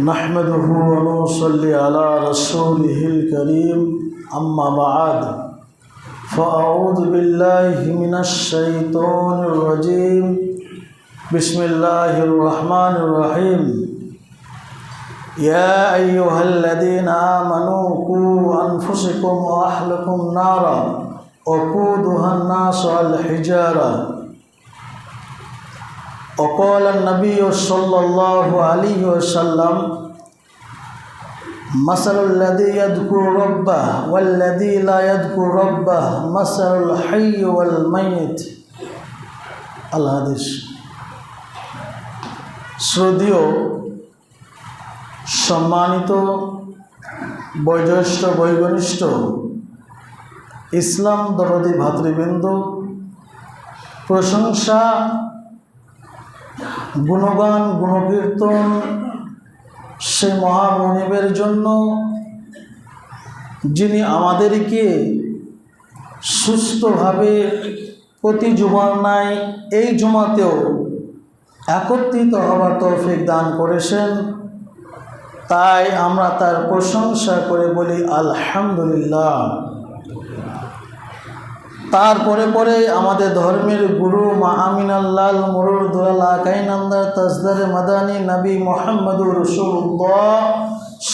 نحمده ونصلي على رسوله الكريم أما بعد فأعوذ بالله من الشيطان الرجيم. بسم الله الرحمن الرحيم. يا أيها الذين آمنوا قوا أنفسكم وأهلكم نارا وقودها الناس والحجارة. وقال النبي صلى الله عليه وسلم مثل الذي يذكر ربه والذي لا يذكر ربه مثل الحي والميت الحديث শ্রদ্ধীয় সম্মানিত বয়োজ্যেষ্ঠ বৈগনিষ্ঠ ইসলাম দরদি ভাতৃবৃন্দ প্রশংসা গুণগান, গুণকীর্তন সে মহামনিবের জন্য, যিনি আমাদেরকে সুস্থভাবে প্রতি জুমার নাই এই জুমাতেও একত্রিত হওয়ার তৌফিক দান করেছেন। তাই আমরা তার প্রশংসা করে বলি, আলহামদুলিল্লাহ। তারপরে পরে আমাদের ধর্মের গুরু মা আমিনাল্লাল মুরুর দুয়াল আকাইনান্দা তাজদারে মাদানী নবী মোহাম্মদুর রসুল্লাহ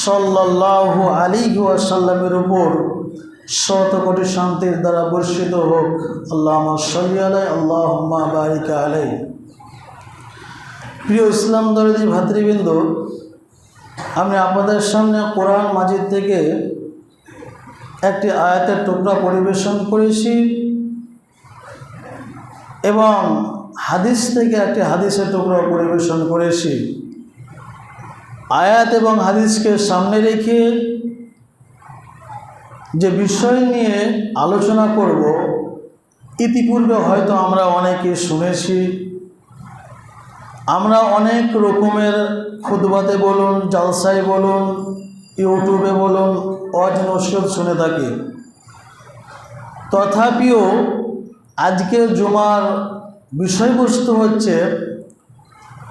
সাল্লাল্লাহু আলী ওয়াসাল্লামের উপর শত কোটি শান্তির দ্বারা বর্ষিত হোক। আল্লাহ সাল্লি আলাই আল্লাহ বারিকা আলাই প্রিয় ইসলাম দরদি ভাতৃবৃন্দ, আমি আপনাদের সামনে কোরআন মাজিদ থেকে একটি আয়াতের টুকরা পরিবেশন করেছি। এবং হাদিস থেকে একটি হাদিসের টুকরা পরিবেশন করেছি। আয়াত এবং হাদিসকে সামনে রেখে যে বিষয় নিয়ে আলোচনা করব, ইতিপূর্বে হয়তো আমরা অনেকে শুনেছি। আমরা অনেক রকমের খুদবাতে বলুন জালসাই বলুন, ইউটিউবে বলুন, অজ নসিহত শুনে থাকি। তথাপিও আজকের জুমার বিষয়বস্তু হচ্ছে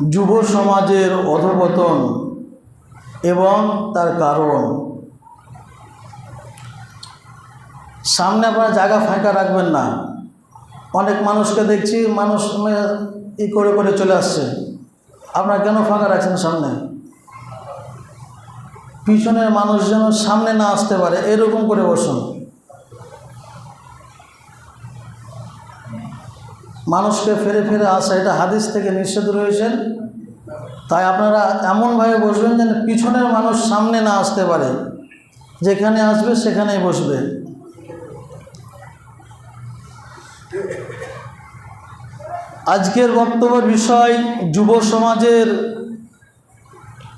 যুব সমাজের অধপতন এবং তার কারণ। সামনে আপনারা জায়গা ফাঁকা রাখবেন না। অনেক মানুষকে দেখছি, মানুষ ই করে করে চলে আসছে। আপনারা কেন ফাঁকা রাখছেন সামনে? পিছনের মানুষ যেন সামনে না আসতে পারে, এরকম করে বসুন। মানুষকে ফেরে ফেরে আসা, এটা হাদিস থেকে নিষেধ রয়েছেন তাই আপনারা এমনভাবে বসবেন যেন পিছনের মানুষ সামনে না আসতে পারে। যেখানে আসবে, সেখানেই বসবে। আজকের বক্তব্য বিষয় যুব সমাজের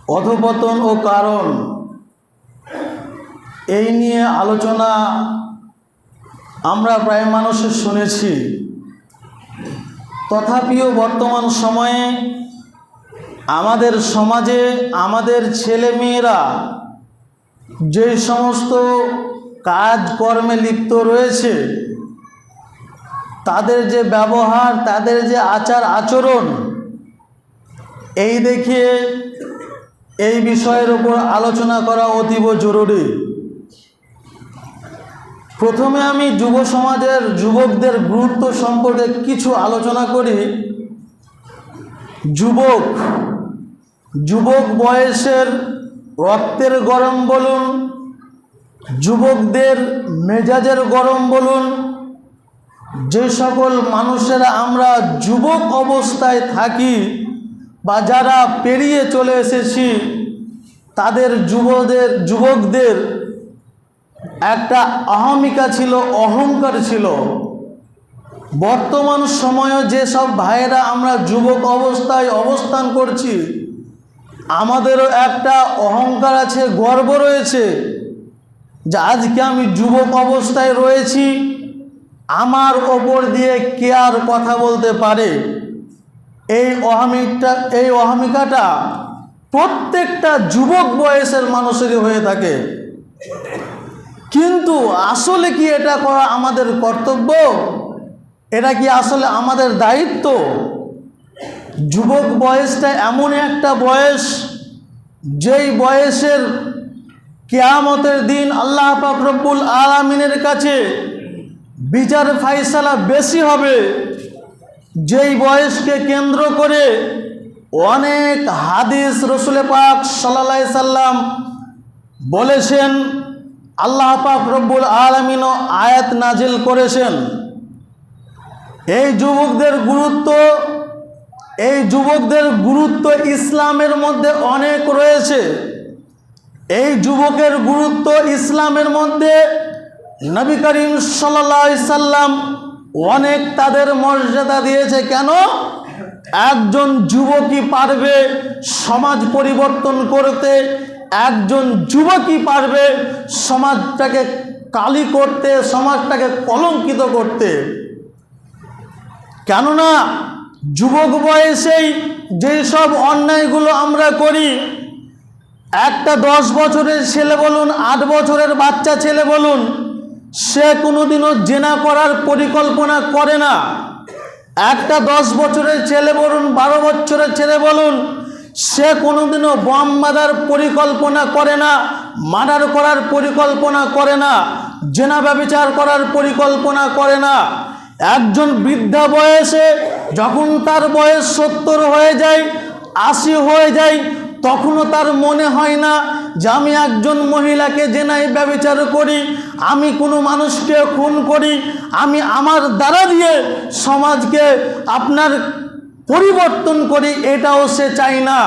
অধপতন ও কারণ। এই নিয়ে আলোচনা আমরা প্রায় মানুষের শুনেছি। তথাপিও বর্তমান সময়ে আমাদের সমাজে আমাদের ছেলে মেয়েরা যে সমস্ত কাজকর্মে লিপ্ত রয়েছে, তাদের যে ব্যবহার, তাদের যে আচার আচরণ, এই দেখে এই বিষয়ের উপর আলোচনা করা অতীব জরুরি। প্রথমে আমি যুব সমাজের যুবকদের গুরুত্ব সম্পর্কে কিছু আলোচনা করি। যুবক যুবক বয়সের রক্তের গরম বলুন, যুবকদের মেজাজের গরম বলুন, যে সকল মানুষেরা আমরা যুবক অবস্থায় থাকি বা যারা পেরিয়ে চলে এসেছি, তাদের যুবদের, যুবকদের একটা অহমিকা ছিল, অহংকার ছিল। বর্তমান সময়ে যেসব ভাইয়েরা আমরা যুবক অবস্থায় অবস্থান করছি, আমাদেরও একটা অহংকার আছে, গর্ব রয়েছে যে আজকে আমি যুবক অবস্থায় রয়েছি, আমার ওপর দিয়ে কে আর কথা বলতে পারে? এই অহমিকটা এই অহমিকাটা প্রত্যেকটা যুবক বয়সের মানুষেরই হয়ে থাকে। কিন্তু আসলে কি এটা করা আমাদের কর্তব্য? এটা কি আসলে আমাদের দায়িত্ব? যুবক বয়সটা এমন একটা বয়স, যেই বয়সের কেয়ামতের দিন আল্লাহ পাক রব্বুল আলামিনের কাছে বিচার ফাইসালা বেশি হবে। যেই বয়সকে কেন্দ্র করে অনেক হাদিস রসুলে পাক সাল্লা সাল্লাম বলেছেন আল্লাহ পাক রব্বুল আলমিনও আয়াত নাজিল করেছেন। এই যুবকদের গুরুত্ব, এই যুবকদের গুরুত্ব ইসলামের মধ্যে অনেক রয়েছে। এই যুবকের গুরুত্ব ইসলামের মধ্যে নবী করিম সাল্লা সাল্লাম অনেক তাদের মর্যাদা দিয়েছে। কেন? একজন যুবকই পারবে সমাজ পরিবর্তন করতে একজন যুবকই পারবে সমাজটাকে কালি করতে, সমাজটাকে কলঙ্কিত করতে। কেননা যুবক বয়সেই যেসব অন্যায়গুলো আমরা করি, একটা দশ বছরের ছেলে বলুন, আট বছরের বাচ্চা ছেলে বলুন, সে কোনোদিনও জেনা করার পরিকল্পনা করে না। একটা দশ বছরের ছেলে বলুন, বারো বছরের ছেলে বলুন সে কোনোদিনও বম বাঁধার পরিকল্পনা করে না, মার্ডার করার পরিকল্পনা করে না জেনা ব্যবচার করার পরিকল্পনা করে না। একজন বৃদ্ধা বয়সে যখন তার বয়স সত্তর হয়ে যায়, আশি হয়ে যায়, তখনও তার মনে হয় না যে আমি একজন মহিলাকে জেনাই ব্যবচার করি, আমি কোনো মানুষকে খুন করি, আমি আমার দ্বারা দিয়ে সমাজকে আপনার পরিবর্তন করি, এটাও সে চায় না।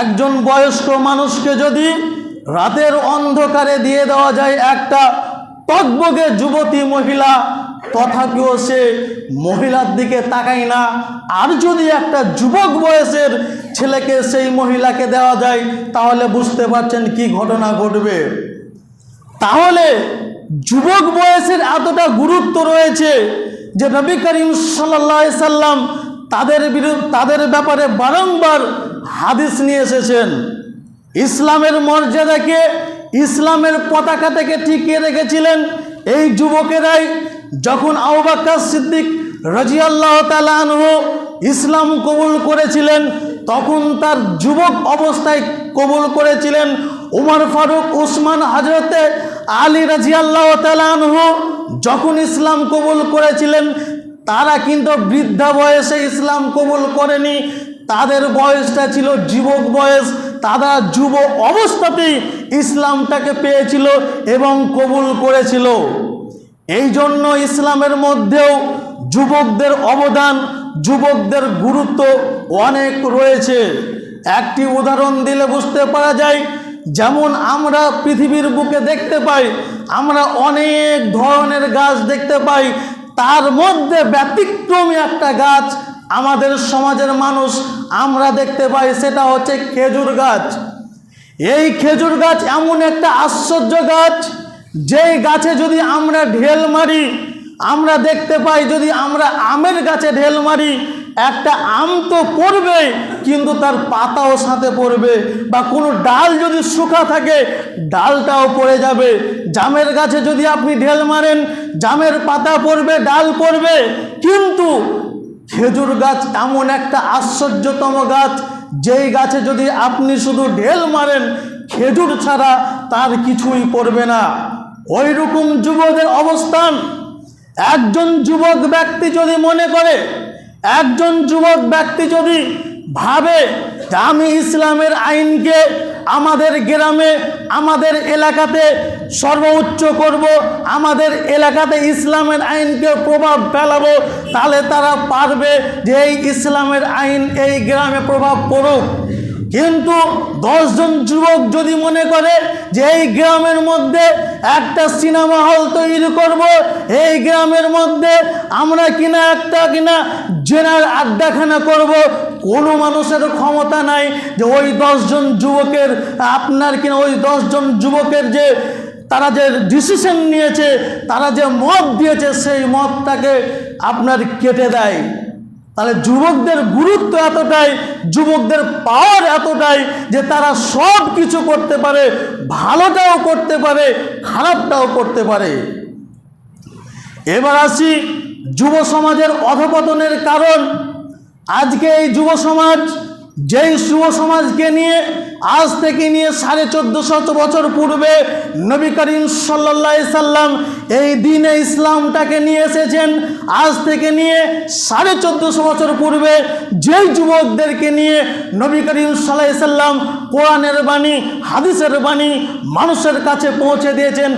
একজন বয়স্ক মানুষকে যদি রাতের অন্ধকারে দিয়ে দেওয়া যায় একটা টকবগে যুবতী মহিলা, তথাপিও সে মহিলার দিকে তাকায় না। আর যদি একটা যুবক বয়সের ছেলেকে সেই মহিলাকে দেওয়া যায়, তাহলে বুঝতে পারছেন কি ঘটনা ঘটবে। তাহলে যুবক বয়সের এতটা গুরুত্ব রয়েছে যে নবী করিম সাল্লা সাল্লাম তাদের বিরুদ্ধে, তাদের ব্যাপারে বারংবার হাদিস নিয়ে এসেছেন। ইসলামের মর্যাদাকে, ইসলামের পতাকা থেকে টিকিয়ে রেখেছিলেন এই যুবকেরাই যখন আউবাক্কা সিদ্দিক রাজিয়াল্লাহ তালানহ ইসলাম কবুল করেছিলেন, তখন তার যুবক অবস্থায় কবুল করেছিলেন উমর ফারুক উসমান হাজরতে আলী রাজিয়াল্লাহ তালানহ যখন ইসলাম কবুল করেছিলেন তারা কিন্তু বৃদ্ধা বয়সে ইসলাম কবুল করেনি। তাদের বয়সটা ছিল যুবক বয়স। তারা যুব অবস্থাতেই ইসলামটাকে পেয়েছিল এবং কবুল করেছিল। এই জন্য ইসলামের মধ্যেও যুবকদের অবদান, যুবকদের গুরুত্ব অনেক রয়েছে। একটি উদাহরণ দিলে বুঝতে পারা যায়, যেমন আমরা পৃথিবীর বুকে দেখতে পাই, আমরা অনেক ধরনের গাছ দেখতে পাই তার মধ্যে ব্যতিক্রমী একটা গাছ আমাদের সমাজের মানুষ আমরা দেখতে পাই, সেটা হচ্ছে খেজুর গাছ। এই খেজুর গাছ এমন একটা আশ্চর্য গাছ, যেই গাছে যদি আমরা ঢেল মারি, আমরা দেখতে পাই যদি আমরা আমের গাছে ঢেল মারি একটা আম তো পড়বে কিন্তু তার পাতাও সাথে পড়বে। বা কোনো ডাল যদি শুকা থাকে, ডালটাও পড়ে যাবে। জামের গাছে যদি আপনি ঢেল মারেন, জামের পাতা পড়বে, ডাল পড়বে। কিন্তু খেজুর গাছ এমন একটা আশ্চর্যতম গাছ, যেই গাছে যদি আপনি শুধু ঢেল মারেন, খেজুর ছাড়া তার কিছুই পড়বে না। ওই রকম যুবকের অবস্থান। একজন যুবক ব্যক্তি যদি মনে করে একজন যুবক ব্যক্তি যদি ভাবে আমি ইসলামের আইনকে আমাদের গ্রামে, আমাদের এলাকাতে সর্বোচ্চ করব, আমাদের এলাকাতে ইসলামের আইনকে প্রভাব ফেলাবো, তাহলে তারা পারবে যে এই ইসলামের আইন এই গ্রামে প্রভাব পড়ুক। কিন্তু দশজন যুবক যদি মনে করে যে এই গ্রামের মধ্যে একটা সিনেমা হল তৈরি করব, এই গ্রামের মধ্যে আমরা কিনা একটা কিনা জেনার আড্ডাখানা করব, কোনো মানুষের ক্ষমতা নাই যে ওই দশজন যুবকের, আপনার কিনা ওই দশজন যুবকের যে তারা যে ডিসিশন নিয়েছে, তারা যে মত দিয়েছে, সেই মতটাকে আপনার কেটে দেয়। তাহলে যুবকদের গুরুত্ব এতটাই, যুবকদের পাওয়ার এতটাই যে তারা সব কিছু করতে পারে, ভালোটাও করতে পারে, খারাপটাও করতে পারে। এবার আসি যুব সমাজের অধপতনের কারণ। আজকে এই যুব সমাজ যেই শুভ সমাজকে নিয়ে আজ থেকে নিয়ে সাড়ে চোদ্দ শত বছর পূর্বে নবী করিম সাল্লা সাল্লাম এই দিনে ইসলামটাকে নিয়ে এসেছেন, আজ থেকে নিয়ে সাড়ে চোদ্দোশো বছর পূর্বে যেই যুবকদেরকে নিয়ে নবী করিম সাল্লাহ সাল্লাম কোরআনের বাণী, হাদিসের বাণী মানুষের কাছে পৌঁছে দিয়েছেন,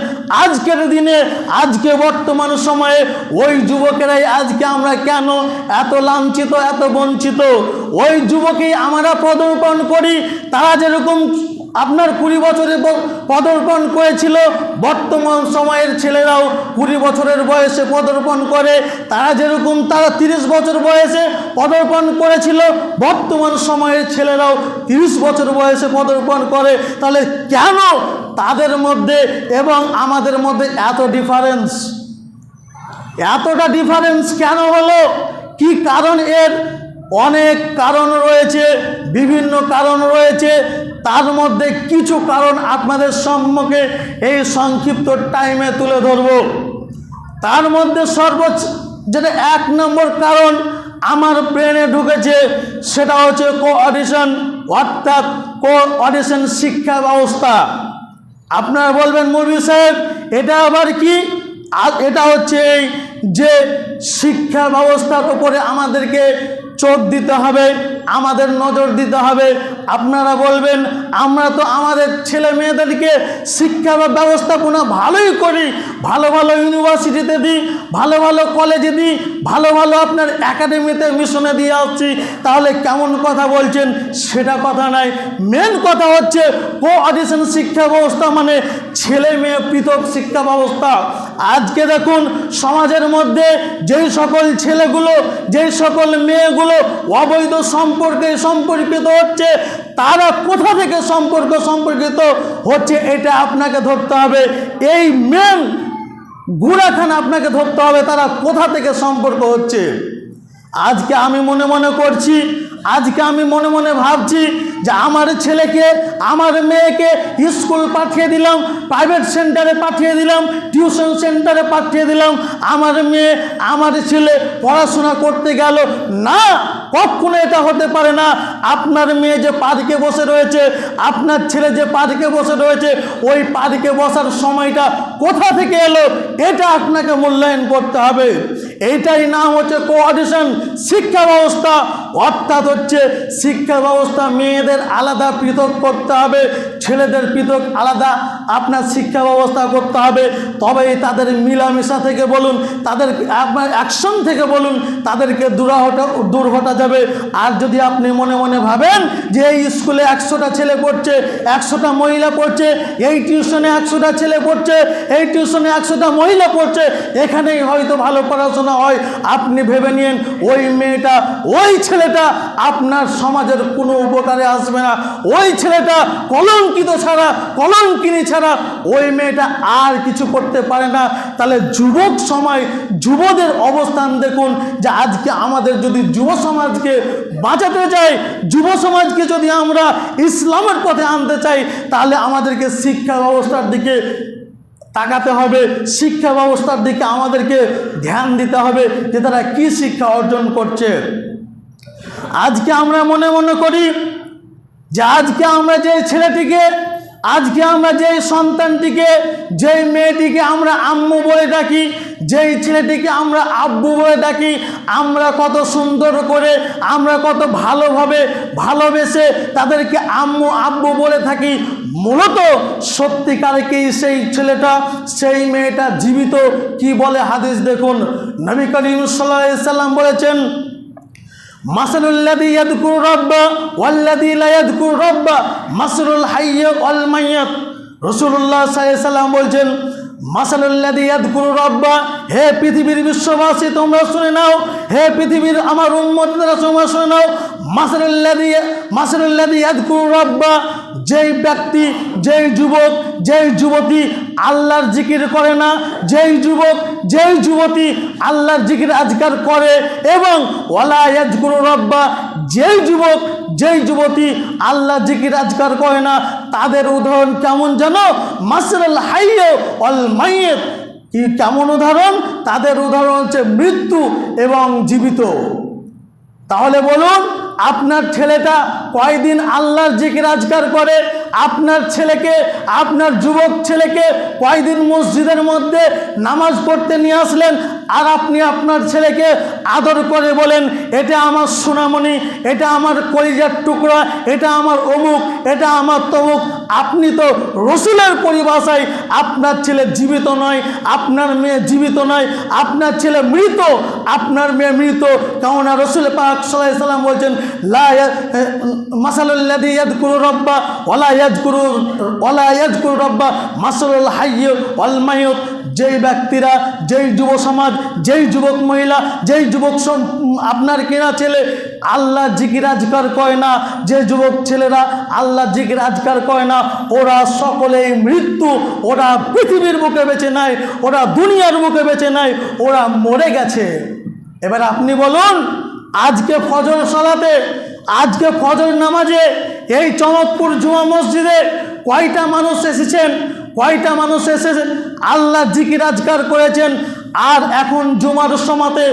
আজকের দিনে, আজকে বর্তমান সময়ে ওই যুবকেরাই আজকে আমরা কেন এত লাঞ্ছিত, এত বঞ্চিত? ওই যুবকেই আমরা প্রদর্পণ করি, তারা যেরকম আপনার কুড়ি বছরে পদার্পণ করেছিল, বর্তমান সময়ের ছেলেরাও কুড়ি বছরের বয়সে পদার্পণ করে, তারা যেরকম তারা তিরিশ বছর বয়সে পদার্পণ করেছিল, বর্তমান সময়ের ছেলেরাও তিরিশ বছর বয়সে পদার্পণ করে, তাহলে কেন তাদের মধ্যে এবং আমাদের মধ্যে এত ডিফারেন্স এতটা ডিফারেন্স কেন হলো? কি কারণ এর? অনেক কারণ রয়েছে, বিভিন্ন কারণ রয়েছে। তার মধ্যে কিছু কারণ আপনাদের সম্মুখে এই সংক্ষিপ্ত টাইমে তুলে ধরব। তার মধ্যে সর্বোচ্চ যেটা এক নম্বর কারণ আমার ব্রেনে ঢুকেছে, সেটা হচ্ছে কো অডিশন অর্থাৎ কো অডিশন শিক্ষা ব্যবস্থা। আপনারা বলবেন, মুরবি সাহেব, এটা আবার কি? আর এটা হচ্ছে এই যে শিক্ষা ব্যবস্থার উপরে আমাদেরকে চোখ দিতে হবে, আমাদের নজর দিতে হবে। আপনারা বলবেন, আমরা তো আমাদের ছেলে মেয়েদেরকে শিক্ষা বা ব্যবস্থাপনা ভালোই করি, ভালো ভালো ইউনিভার্সিটিতে দিই, ভালো ভালো কলেজে দিই ভালো ভালো আপনার একাডেমিতে মিশনে দিয়ে আসছি। তাহলে কেমন কথা বলছেন? সেটা কথা নাই। মেন কথা হচ্ছে কো অডিশন শিক্ষা ব্যবস্থা মানে ছেলে মেয়ে পৃথক শিক্ষা ব্যবস্থা। আজকে দেখুন, সমাজের মধ্যে যেই সকল ছেলেগুলো, যেই সকল মেয়েগুলো অবৈধ সম্পর্কে সম্পর্কিত হচ্ছে, তারা কোথা থেকে সম্পর্ক সম্পর্কিত হচ্ছে, এটা আপনাকে ধরতে হবে। এই মেন গুড়াখানা আপনাকে ধরতে হবে, তারা কোথা থেকে সম্পর্ক হচ্ছে? আজকে আমি মনে মনে করছি, আজকে আমি মনে মনে ভাবছি যে আমার ছেলেকে, আমার মেয়েকে স্কুল পাঠিয়ে দিলাম প্রাইভেট সেন্টারে পাঠিয়ে দিলাম টিউশন সেন্টারে পাঠিয়ে দিলাম। আমার মেয়ে, আমার ছেলে পড়াশোনা করতে গেল। না, কখনো এটা হতে পারে না। আপনার মেয়ে যে পার্কে বসে রয়েছে, আপনার ছেলে যে পার্কে বসে রয়েছে, ওই পার্কে বসার সময়টা কোথা থেকে এলো? এটা আপনাকে মূল্যায়ন করতে হবে। এইটাই নাম হচ্ছে কোঅর্ডিনেশন শিক্ষা ব্যবস্থা। অর্থাৎ হচ্ছে শিক্ষা ব্যবস্থা মেয়েদের আলাদা পৃথক করতে হবে, ছেলেদের পৃথক আলাদা আপনার শিক্ষা ব্যবস্থা করতে হবে। তবেই তাদের মিলামেশা থেকে বলুন, তাদের আপনার অ্যাকশন থেকে বলুন, তাদেরকে দূরাহটা দূর হটা যাবে। আর যদি আপনি মনে মনে ভাবেন যে এই স্কুলে একশোটা ছেলে পড়ছে, একশোটা মহিলা পড়ছে, এই টিউশনে একশোটা ছেলে পড়ছে, এই টিউশনে একশোটা মহিলা পড়ছে, এখানেই হয়তো ভালো পড়াশোনা হয়। আপনি ভেবে নিন, ওই মেয়েটা, ওই ছেলেটা আপনার সমাজের কোনো উপকারে আসবে না। ওই ছেলেটা কলঙ্কিত ছাড়া, কলঙ্কিনী ছাড়া ওই মেয়েটা আর কিছু করতে পারে না। তাহলে যুবক সময় যুবদের অবস্থান দেখুন যে আজকে আমাদের যদি যুব সমাজকে বাঁচাতে চাই, যুব সমাজকে যদি আমরা ইসলামের পথে আনতে চাই, তাহলে আমাদেরকে শিক্ষা ব্যবস্থার দিকে তাকাতে হবে। শিক্ষা ব্যবস্থার দিকে আমাদেরকে ধ্যান দিতে হবে যে তারা কী শিক্ষা অর্জন করছে। আজকে আমরা মনে মনে করি যে আজকে আমরা যে ছেলেটিকে, আজকে আমরা যেই সন্তানটিকে, যেই মেয়েটিকে আমরা আম্মু বলে ডাকি, যেই ছেলেটিকে আমরা আব্বু বলে ডাকি, আমরা কত সুন্দর করে, আমরা কত ভালোভাবে ভালোবেসে তাদেরকে আম্মু আব্বু বলে থাকি। মূলত সত্যিকারকেই সেই ছেলেটা, সেই মেয়েটা জীবিত, কি বলে হাদিস দেখুন? নবী করিম সাল্লাম বলেছেন আলাইহি সাল্লাম বলছেন রব্বা, হে পৃথিবীর বিশ্ববাসী, তোমরা শুনে নাও। হে পৃথিবীর আমার শুনে নাও। রব্বা, যেই ব্যক্তি, যেই যুবক, যেই যুবতী আল্লাহর জিকির করে না, যেই যুবক, যেই যুবতী আল্লাহর জিকির আজকার করে এবং ইয়াজকুর রব্বা, যেই যুবক, যেই যুবতী আল্লাহ জিকির আজকার করে না, তাদের উদাহরণ কেমন জানো মাসরুল হাইয় অল মাইয়েত কি কেমন উদাহরণ? তাদের উদাহরণ হচ্ছে মৃত্যু এবং জীবিত। তাহলে বলুন, আপনার ছেলেটা কয়দিন আল্লাহর জিকির আজকার করে? আপনার ছেলেকে, আপনার যুবক ছেলেকে কয়দিন মসজিদের মধ্যে নামাজ পড়তে নিয়ে আসলেন? আর আপনি আপনার ছেলেকে আদর করে বলেন, এটা আমার সোনামণি, এটা আমার কলিজার টুকরা, এটা আমার অমুক, এটা আমার তমুক। আপনি তো রসুলের পরিভাষায় আপনার ছেলে জীবিত নয়, আপনার মেয়ে জীবিত নয়, আপনার ছেলে মৃত, আপনার মেয়ে মৃত। কেননা রসুল পাক সাল্লাহ সাল্লাম বলছেন ইয়াদকুরু রব্বা ওলা ইয়াজকুরু ওলা রব্বা মাসালুল হাইয় ওয়াল যেই ব্যক্তিরা, যেই যুব সমাজ, যেই যুবক মহিলা, যেই যুবক আপনার কেনা ছেলে, আল্লাহ জিকির আজকার কয় না। যে যুবক ছেলেরা আল্লাহ জিকির আজকার কয় না, ওরা সকলেই মৃত্যু, ওরা পৃথিবীর মুখে বেঁচে নেয় ওরা দুনিয়ার মুখে বেঁচে নেয় ওরা মরে গেছে। এবার আপনি বলুন, আজকে ফজর সালাতে, আজকে ফজর নামাজে, এই চমকপুর জুমা মসজিদে কয়টা মানুষ এসেছেন? কয়টা মানুষ এসেছেন? আল্লাহ জিকির আজকার করেছেন। আর এখন জুমার সমাতে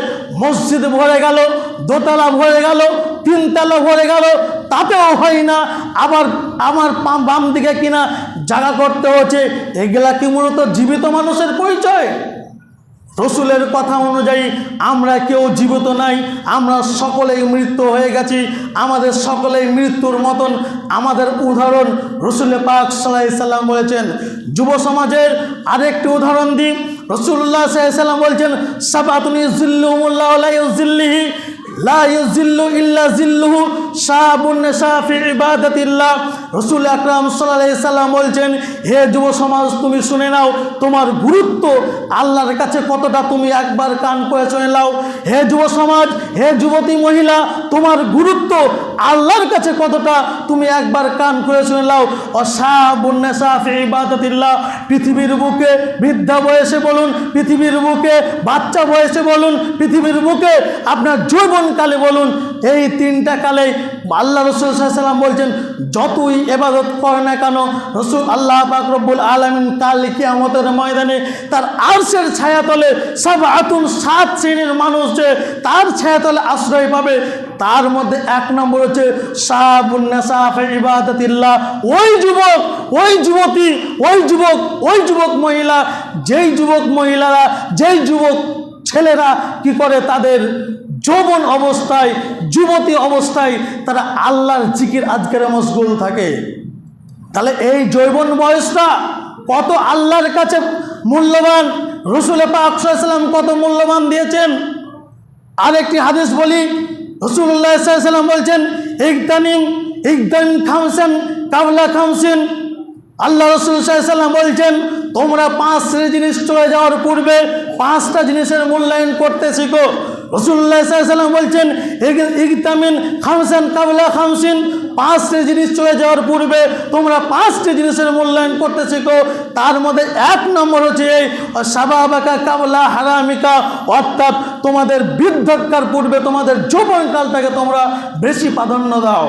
মসজিদ ভরে গেল, দোতলা ভরে গেল, তিনতলা ভরে গেল, তাতেও হয় না। আবার আমার বাম দিকে কিনা জায়গা করতে হচ্ছে। এগুলা কি মূলত জীবিত মানুষের পরিচয়? রসুলের কথা অনুযায়ী আমরা কেউ জীবিত নাই, আমরা সকলেই মৃত্যু হয়ে গেছি, আমাদের সকলেই মৃত্যুর মতন। আমাদের উদাহরণ রসুল পাক সাল্লাম বলেছেন। যুব সমাজের আরেকটি উদাহরণ দিই। রসুল্লাহ সাল্লাম বলছেন, সাবাতুনি জিল্লুমুল্লাহ জিল্লিহি রসুল আকরাম সাল্লাম বলছেন, হে যুব সমাজ, তুমি শুনে নাও, তোমার গুরুত্ব আল্লাহর কাছে কতটা তুমি একবার কান করে শুনে নাও। হে যুব সমাজ, হে যুবতী মহিলা, তোমার গুরুত্ব আল্লাহর কাছে কতটা তুমি একবার কান করে শুনে নাও। ইবাদাতিল্লাহ, পৃথিবীর বুকে বৃদ্ধা বয়সে বলুন, পৃথিবীর বুকে বাচ্চা বয়সে বলুন, পৃথিবীর বুকে আপনার যৌবনকালে বলুন, এই তিনটা কালে আল্লাহ রসুল সাল্লাম বলছেন, যতই এবাদত করে না কেন, রসুল আল্লাহ পাক রব্বুল আলমিন কাল কিয়ামতের ময়দানে তার আরশের ছায়াতলে সব আতুন সাত শ্রেণির মানুষ যে তার ছায়াতলে আশ্রয় পাবে, তার মধ্যে এক নম্বর হচ্ছে শাহাবুন্নাসাফে ইবাদতিল্লাহ। ওই যুবক, ওই যুবতী, ওই যুবক ওই যুবক মহিলা, যেই যুবক মহিলারা, যেই যুবক ছেলেরা কি করে তাদের যৌবন অবস্থায়, যুবতী অবস্থায় তারা আল্লাহর জিকির আজকের মশগুল থাকে। তাহলে এই যৌবন বয়সটা কত আল্লাহর কাছে মূল্যবান? রসুল পাকসাল্লাম কত মূল্যবান দিয়েছেন? আরেকটি হাদিস বলি, রসুল্লাহ সাল্লাম বলছেন, ইকদানিম, ইকদান খামসেন কাবলা খামসেন। আল্লাহ রসুল সাল্লাম বলছেন, তোমরা পাঁচ জিনিস চলে যাওয়ার পূর্বে পাঁচটা জিনিসের মূল্যায়ন করতে শিখো। রসুল্লাহ সাল্লাম বলছেন ইগতামিন খামসেন কাবলা খামসিন, পাঁচটি জিনিস চলে যাওয়ার পূর্বে তোমরা পাঁচটি জিনিসের মূল্যায়ন করতে শিখো। তার মধ্যে এক নম্বর হচ্ছে এই সাবাবাকা কাবলা হারামিকা, অর্থাৎ তোমাদের বৃদ্ধকার পূর্বে তোমাদের যৌবনকালটাকে তোমরা বেশি প্রাধান্য দাও।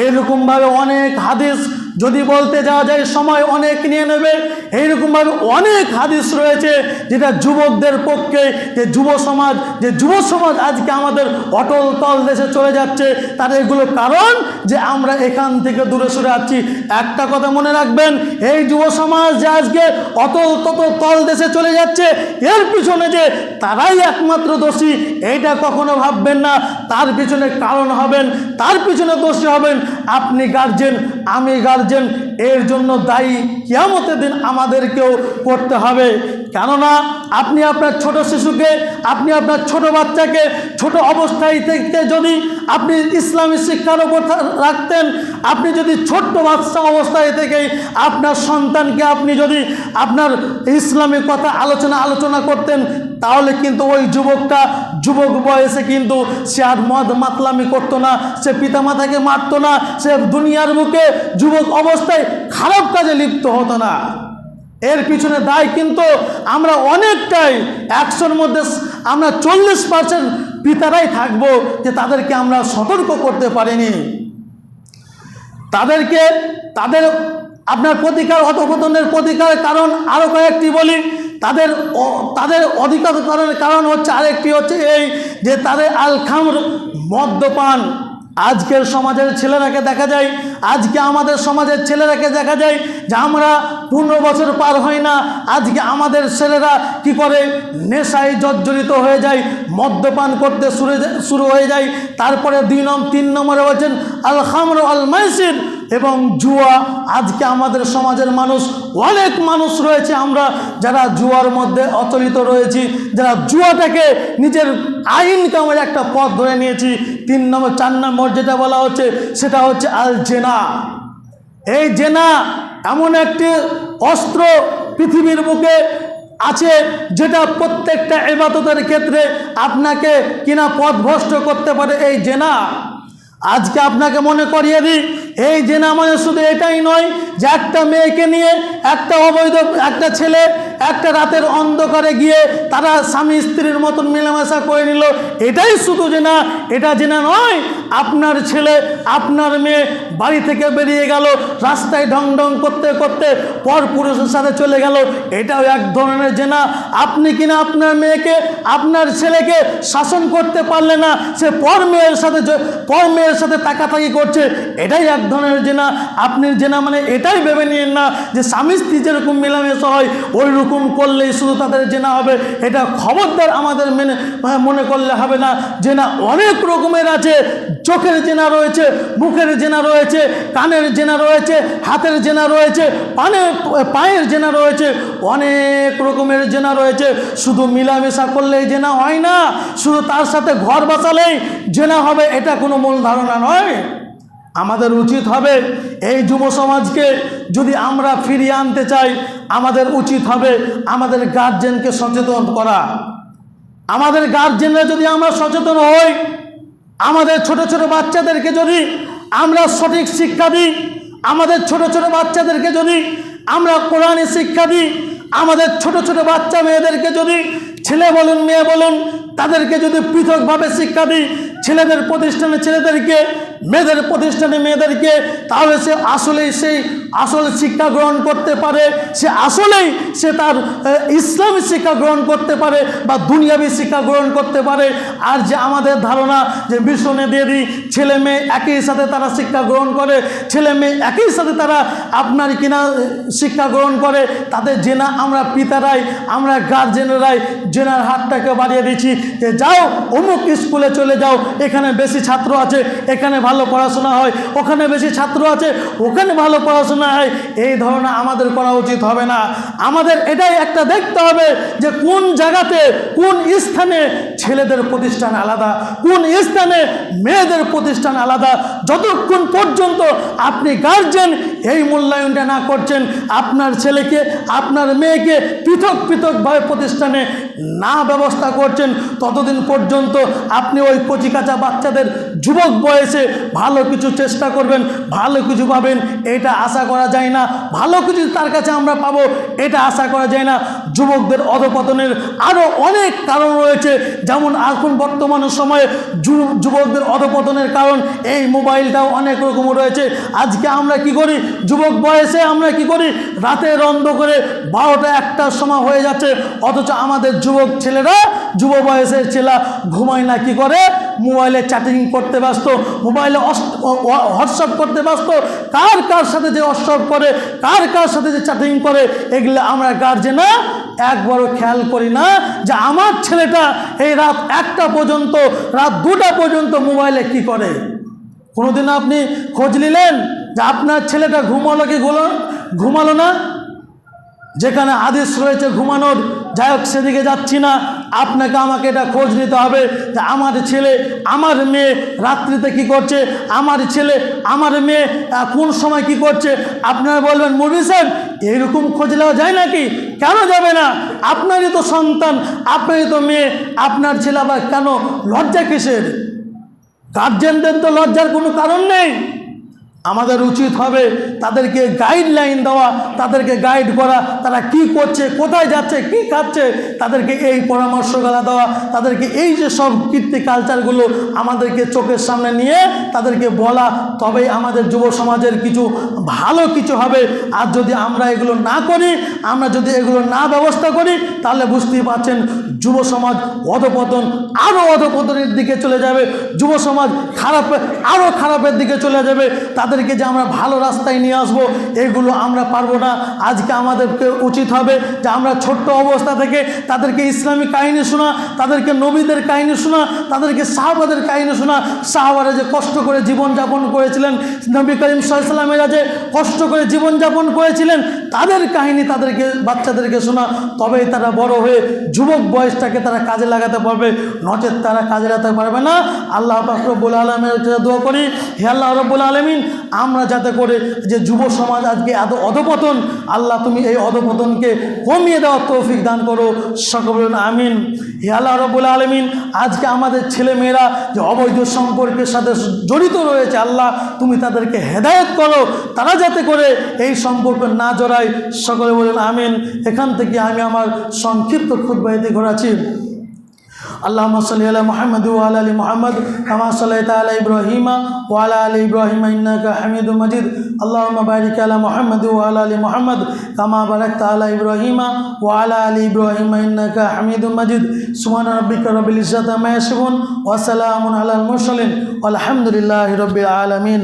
এইরকমভাবে অনেক হাদিস যদি বলতে যাওয়া যায়, সময় অনেক নিয়ে নেবে। এইরকমভাবে অনেক হাদিস রয়েছে, যেটা যুবকদের পক্ষে, যে যুব সমাজ, যে যুব সমাজ আজকে আমাদের অটল তল দেশে চলে যাচ্ছে। তার এগুলো কারণ যে আমরা এখান থেকে দূরে সরে যাচ্ছি একটা কথা মনে রাখবেন, এই যুব সমাজ যে আজকে অটল তত তল দেশে চলে যাচ্ছে, এর পিছনে যে তারাই একমাত্র দোষী, এইটা কখনো ভাববেন না। তার পিছনে কারণ হবেন, তার পিছনে দোষী হবেন। আপনি গার্জেন আমি গার্জেন এর জন্য দায়ী কিয়ামতের দিন আমাদেরকেও করতে হবে। কেননা আপনি আপনার ছোট শিশুকে, আপনি আপনার ছোট বাচ্চাকে ছোট অবস্থায় থেকে যদি আপনি ইসলামী শিক্ষার উপর রাখতেন, আপনি যদি ছোট্ট বাচ্চা অবস্থায় থেকেই আপনার সন্তানকে আপনি যদি আপনার ইসলামী কথা আলোচনা আলোচনা করতেন তাহলে কিন্তু ওই যুবকটা, যুবক বয়সে কিন্তু সে আর মদ মাতলামি করতো না, সে পিতামাতাকে মারতো না, সে দুনিয়ার বুকে যুবক অবস্থায় খারাপ কাজে লিপ্ত হতো না। এর পিছনে দায় কিন্তু আমরা অনেকটাই, একশোর মধ্যে আমরা চল্লিশ পার্সেন্ট পিতারাই থাকব যে তাদেরকে আমরা সতর্ক করতে পারিনি। তাদেরকে, তাদের আপনার প্রতিকার অধপতনের প্রতিকার কারণ আরও কয়েকটি বলি। তাদের তাদের অধিকার করার কারণ হচ্ছে আরেকটি হচ্ছে এই যে তাদের আল খামর মদ্যপান। আজকের সমাজের ছেলেরাকে দেখা যায়, আজকে আমাদের সমাজের ছেলেরাকে দেখা যায় যে আমরা পনেরো বছর পার হয় না, আজকে আমাদের ছেলেরা কি করে নেশায় জর্জরিত হয়ে যায়, মদ্যপান করতে শুরু শুরু হয়ে যায়। তারপরে দুই নম্বর তিন নম্বরে বলছেন আল খামর আল মাইসির এবং জুয়া, আজকে আমাদের সমাজের মানুষ, অনেক মানুষ রয়েছে আমরা যারা জুয়ার মধ্যে অচলিত রয়েছি, যারা জুয়াটাকে নিজের আইন কামের একটা পথ ধরে নিয়েছি। তিন নম্বর, চার নম্বর যেটা বলা হচ্ছে, সেটা হচ্ছে আল জেনা। এই জেনা এমন একটি অস্ত্র পৃথিবীর বুকে আছে যেটা প্রত্যেকটা এবাদতের ক্ষেত্রে আপনাকে কিনা পথভ্রষ্ট করতে পারে এই জেনা। আজকে আপনাকে মনে করিয়ে দিই এই জেনা মানে শুধু এটাই নয় যে একটা মেয়েকে নিয়ে, একটা অবৈধ, একটা ছেলে একটা রাতের অন্ধকারে গিয়ে তারা স্বামী স্ত্রীর মতন মেলামেশা করে নিল। এটাই শুধু জেনা, এটা জেনা নয়, আপনার ছেলে, আপনার মেয়ে বাড়ি থেকে বেরিয়ে গেল, রাস্তায় ঢং ঢং করতে করতে পর পুরুষের সাথে চলে গেল। এটাও এক ধরনের জেনা। আপনি কিনা আপনার মেয়েকে, আপনার ছেলেকে শাসন করতে পারলে না, সে পর মেয়ের সাথে পর মেয়ের সাথে তাকাতাকি করছে, এটাই এক ধরনের জেনা আপনি জেনা মানে এটাই ভেবে নিন না যে স্বামী স্ত্রী যেরকম মেলামেশা হয় ওই রকম করলেই শুধু তাদের জেনা হবে। এটা খবরদার আমাদের মেনে মনে করলে হবে না। জেনা অনেক রকমের আছে। চোখের জেনা রয়েছে, মুখের জেনা রয়েছে, কানের জেনা রয়েছে, হাতের জেনা রয়েছে পানের পায়ের জেনা রয়েছে, অনেক রকমের জেনা রয়েছে। শুধু মিলামেশা করলেই জেনা হয় না, শুধু তার সাথে ঘর বাঁচালেই জেনা হবে, এটা কোনো মূল ধারণা নয়। আমাদের উচিত হবে এই যুব সমাজকে যদি আমরা ফিরিয়ে আনতে চাই, আমাদের উচিত হবে আমাদের গার্জেনকে সচেতন করা। আমাদের গার্জেনরা যদি আমরা সচেতন হই, আমাদের ছোট ছোট বাচ্চাদেরকে যদি আমরা সঠিক শিক্ষা দিই, আমাদের ছোট ছোট বাচ্চাদেরকে যদি আমরা কোরআনে শিক্ষা দিই আমাদের ছোট ছোট বাচ্চা মেয়েদেরকে যদি ছেলে বলুন, মেয়ে বলুন, তাদেরকে যদি পৃথকভাবে শিক্ষা দিই, ছেলেদের প্রতিষ্ঠানে ছেলেদেরকে, মেয়েদের প্রতিষ্ঠানে মেয়েদেরকে, তাহলে সে আসলেই সেই আসল শিক্ষা গ্রহণ করতে পারে, সে আসলেই সে তার ইসলামী শিক্ষা গ্রহণ করতে পারে বা দুনিয়াবী শিক্ষা গ্রহণ করতে পারে। আর যে আমাদের ধারণা যে মিশনে দিয়ে দিই ছেলে মেয়ে একই সাথে তারা শিক্ষা গ্রহণ করে, ছেলে মেয়ে একই সাথে তারা আপনার কিনা শিক্ষা গ্রহণ করে, তাদের জেনা আমরা পিতারাই, আমরা গার্জেনেরাই জেনার হাতটাকে বাড়িয়ে দিচ্ছি যে যাও, অমুক স্কুলে চলে যাও, এখানে বেশি ছাত্র আছে, এখানে ভালো পড়াশোনা হয়, ওখানে বেশি ছাত্র আছে, ওখানে ভালো পড়াশোনা হয় এই ধরনের আমাদের করা উচিত হবে না। আমাদের এটাই একটা দেখতে হবে যে কোন জায়গাতে, কোন স্থানে ছেলেদের প্রতিষ্ঠান আলাদা, কোন স্থানে মেয়েদের প্রতিষ্ঠান আলাদা। যতক্ষণ পর্যন্ত আপনি গার্জেন এই মূল্যায়নটা না করছেন, আপনার ছেলেকে, আপনার মেয়েকে পৃথক পৃথকভাবে প্রতিষ্ঠানে না ব্যবস্থা করছেন, ততদিন পর্যন্ত আপনি ওই কচি কাঁচা বাচ্চাদের যুবক বয়সে ভালো কিছু চেষ্টা করবেন, ভালো কিছু পাবেন, এটা আশা করা যায় না, ভালো কিছু তার কাছে আমরা পাবো, এটা আশা করা যায় না। যুবকদের অধপতনের আরও অনেক কারণ রয়েছে। যেমন এখন বর্তমান সময়ে যুবকদের অধপতনের কারণ, এই মোবাইলটাও অনেক রকম রয়েছে। আজকে আমরা কি করি? যুবক বয়সে আমরা কি করি? রাতের অন্ধ করে বারোটা একটার সময় হয়ে যাচ্ছে। অথচ আমাদের যুবক ছেলেরা, যুব বয়সের ছেলা ঘুমায় না, কি করে? মোবাইলে চ্যাটিং করতে ব্যস্ত, মোবাইলে হোয়াটসঅ্যাপ করতে ব্যস্ত। কার কার সাথে যে হোয়াটসঅ্যাপ করে, কার কার সাথে যে চ্যাটিং করে, এগুলো আমরা গার্জেনা একবারও খেয়াল করি না যে আমার ছেলেটা এই রাত একটা পর্যন্ত, রাত দুটা পর্যন্ত মোবাইলে কি করে? কোনোদিন আপনি খোঁজ নিলেন যে আপনার ছেলেটা ঘুমালো কি ঘুমালো না? যেখানে আদেশ রয়েছে, ঘুমানোর, যাই হোক সেদিকে যাচ্ছি না। আপনাকে, আমাকে এটা খোঁজ নিতে হবে যে আমার ছেলে, আমার মেয়ে রাত্রিতে কি করছে? আমার ছেলে, আমার মেয়ে কোন সময় কি করছে? আপনারা বলবেন মুরবি সাহেব এইরকম খোঁজ নেওয়া যায় নাকি? কেন যাবে না? আপনারই তো সন্তান, আপনারই তো মেয়ে, আপনার ছেলে আবার কেন? লজ্জা কিসের? গার্জেনদের তো লজ্জার কোনো কারণ নেই। আমাদের উচিত হবে তাদেরকে গাইডলাইন দেওয়া, তাদেরকে গাইড করা, তারা কি করছে, কোথায় যাচ্ছে, কি খাচ্ছে, তাদেরকে এই পরামর্শগুলো দেওয়া, তাদেরকে এই যে সব কীর্তি কালচারগুলো আমাদেরকে চোখের সামনে নিয়ে তাদেরকে বলা, তবেই আমাদের যুব সমাজের কিছু ভালো কিছু হবে। আর যদি আমরা এগুলো না করি, আমরা যদি এগুলো না ব্যবস্থা করি, তাহলে বুঝতেই পারছেন যুব সমাজ অধপতন আরও অধপতনের দিকে চলে যাবে। যুব সমাজ খারাপ আরও খারাপের দিকে চলে যাবে। তাদেরকে যে আমরা ভালো রাস্তায় নিয়ে আসব, এগুলো আমরা পারব না। আজকে আমাদেরকে উচিত হবে যে আমরা ছোট্ট অবস্থা থেকে তাদেরকে ইসলামী কাহিনী শোনা, তাদেরকে নবীদের কাহিনী শোনা, তাদেরকে সাহাবাদের কাহিনী শোনা। সাহাবারা যে কষ্ট করে জীবনযাপন করেছিলেন, নবী করিম সাল্লামেরা যে কষ্ট করে জীবনযাপন করেছিলেন, তাদের কাহিনী তাদেরকে, বাচ্চাদেরকে শোনা। তবেই তারা বড় হয়ে যুবক বয়সটাকে তারা কাজে লাগাতে পারবে, নচেত তারা কাজে লাগাতে পারবে না। আল্লাহ রব্বুল আলমের দোয়া করি, হে আল্লাহ রব্বুল আলমিন, আমরা যাতে করে যে যুব সমাজ আজকে এত অধপতন, আল্লাহ তুমি এই অধপতনকে কমিয়ে দেওয়ার তৌফিক দান করো। সকল আমিন। হে আল্লাহ রব্বুল আলমিন, আজকে আমাদের ছেলে মেয়েরা যে অবৈধ সম্পর্কের সাথে জড়িত রয়েছে, আল্লাহ তুমি তাদেরকে হেদায়ত করো। তারা যাতে করে এই সম্পর্ক না জড়ায়। সকলে বলেন, আমিন। এখান থেকে আমি আমার সংক্ষিপ্ত খুদ্বাইতে যাচ্ছি اللهم صل على محمد وعلى ال محمد كما صليت على ابراهيم وعلى ال ابراهيم انك حميد مجيد اللهم بارك على محمد وعلى ال محمد كما باركت على ابراهيم وعلى ال ابراهيم انك حميد مجيد سبحان ربك رب العزه عما يصفون وسلام على المرسلين والحمد لله رب العالمين